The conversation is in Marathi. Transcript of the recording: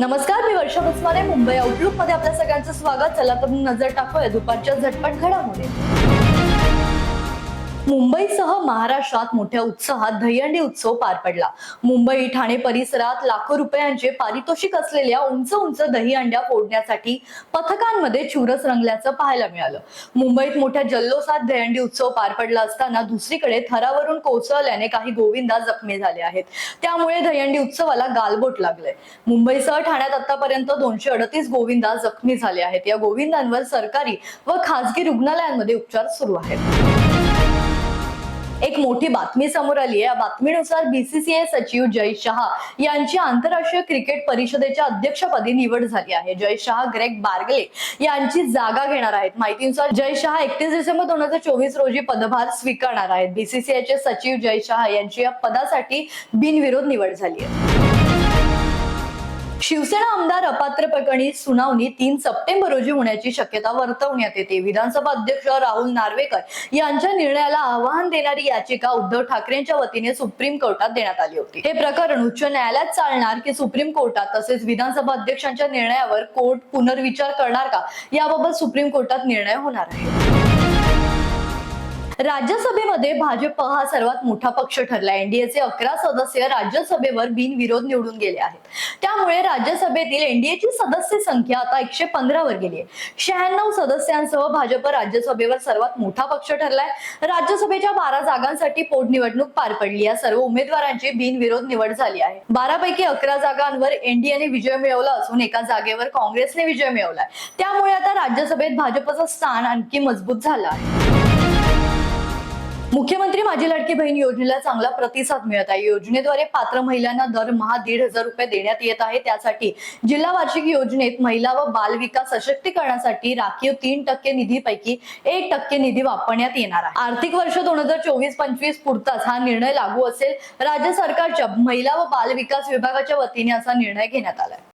नमस्कार मी वर्षा मुंबई आउटलुकमध्ये आपल्या सगळ्यांचं स्वागत. चला तर नजर टाकूया दुपारच्या झटपट घडामोडी. मुंबईसह महाराष्ट्रात मोठ्या उत्साहात दहीहंडी उत्सव पार पडला. मुंबई ठाणे परिसरात लाखो रुपयांचे पारितोषिक असलेल्या उंच उंच दहीहंड्या फोडण्यासाठी पथकांमध्ये चुरस रंगल्याचं पाहायला मिळालं. मुंबईत मोठ्या जल्लोषात दहीहंडी उत्सव पार पडला असताना दुसरीकडे थरावरून कोसळल्याने काही गोविंदा जखमी झाले आहेत. त्यामुळे दहीहंडी उत्सवाला गालबोट लागलंय. मुंबईसह ठाण्यात आतापर्यंत दोनशे अडतीस गोविंदा जखमी झाले आहेत. या गोविंदांवर सरकारी व खासगी रुग्णालयांमध्ये उपचार सुरू आहेत. एक मोठी बातमी समोर आली आहे. या बातमीनुसार बीसीसीआय सचिव जय शहा यांची आंतरराष्ट्रीय क्रिकेट परिषदेच्या अध्यक्षपदी निवड झाली आहे. जय शहा ग्रेग बार्गले यांची जागा घेणार आहेत. माहितीनुसार जय शहा एकतीस डिसेंबर दोन हजार चोवीस रोजी पदभार स्वीकारणार आहेत. बीसीसीआयचे सचिव जय शहा यांची या पदासाठी बिनविरोध निवड झाली आहे. शिवसेना आमदार अपात्र प्रकरणी सुनावणी तीन सप्टेंबर रोजी होण्याची शक्यता वर्तवण्यात येते. विधानसभा अध्यक्ष राहुल नार्वेकर यांच्या निर्णयाला आव्हान देणारी याचिका उद्धव ठाकरेंच्या वतीने सुप्रीम कोर्टात देण्यात आली होती. हे प्रकरण उच्च न्यायालयात चालणार की सुप्रीम कोर्टात तसेच विधानसभा अध्यक्षांच्या निर्णयावर कोर्ट पुनर्विचार करणार का? याबाबत सुप्रीम कोर्टात निर्णय होणार आहे. राज्यसभेमध्ये भाजप हा सर्वात मोठा पक्ष ठरला. एनडीएचे अकरा सदस्य राज्यसभेवर बिनविरोध निवडून गेले आहेत. त्यामुळे राज्यसभेतील एनडीएची सदस्य संख्या आता एकशे पंधरा वर गेली आहे. शहाण्णव सदस्यांसह भाजप राज्यसभेवर सर्वात मोठा पक्ष ठरलाय. राज्यसभेच्या बारा जागांसाठी पोटनिवडणूक पार पडली. या सर्व उमेदवारांची बिनविरोध निवड झाली आहे. बारापैकी अकरा जागांवर एनडीएने विजय मिळवला असून एका जागेवर काँग्रेसने विजय मिळवलाय. त्यामुळे आता राज्यसभेत भाजपचं स्थान आणखी मजबूत झालं आहे. मुख्यमंत्री माझी लाडकी बहीण योजनेला चांगला प्रतिसाद मिळत आहे. योजनेद्वारे पात्र महिलांना दरमहा दीड हजार रुपये देण्यात येत आहे. त्यासाठी जिल्हा वार्षिक योजनेत महिला व बाल विकास सशक्तीकरणासाठी राखीव तीन टक्के निधीपैकी एक टक्के निधी वापरण्यात येणार आहे. आर्थिक वर्ष दोन हजार चोवीस पंचवीस पुरताच हा निर्णय लागू असेल. राज्य सरकारच्या महिला व बाल विकास विभागाच्या वतीने असा निर्णय घेण्यात आलाय.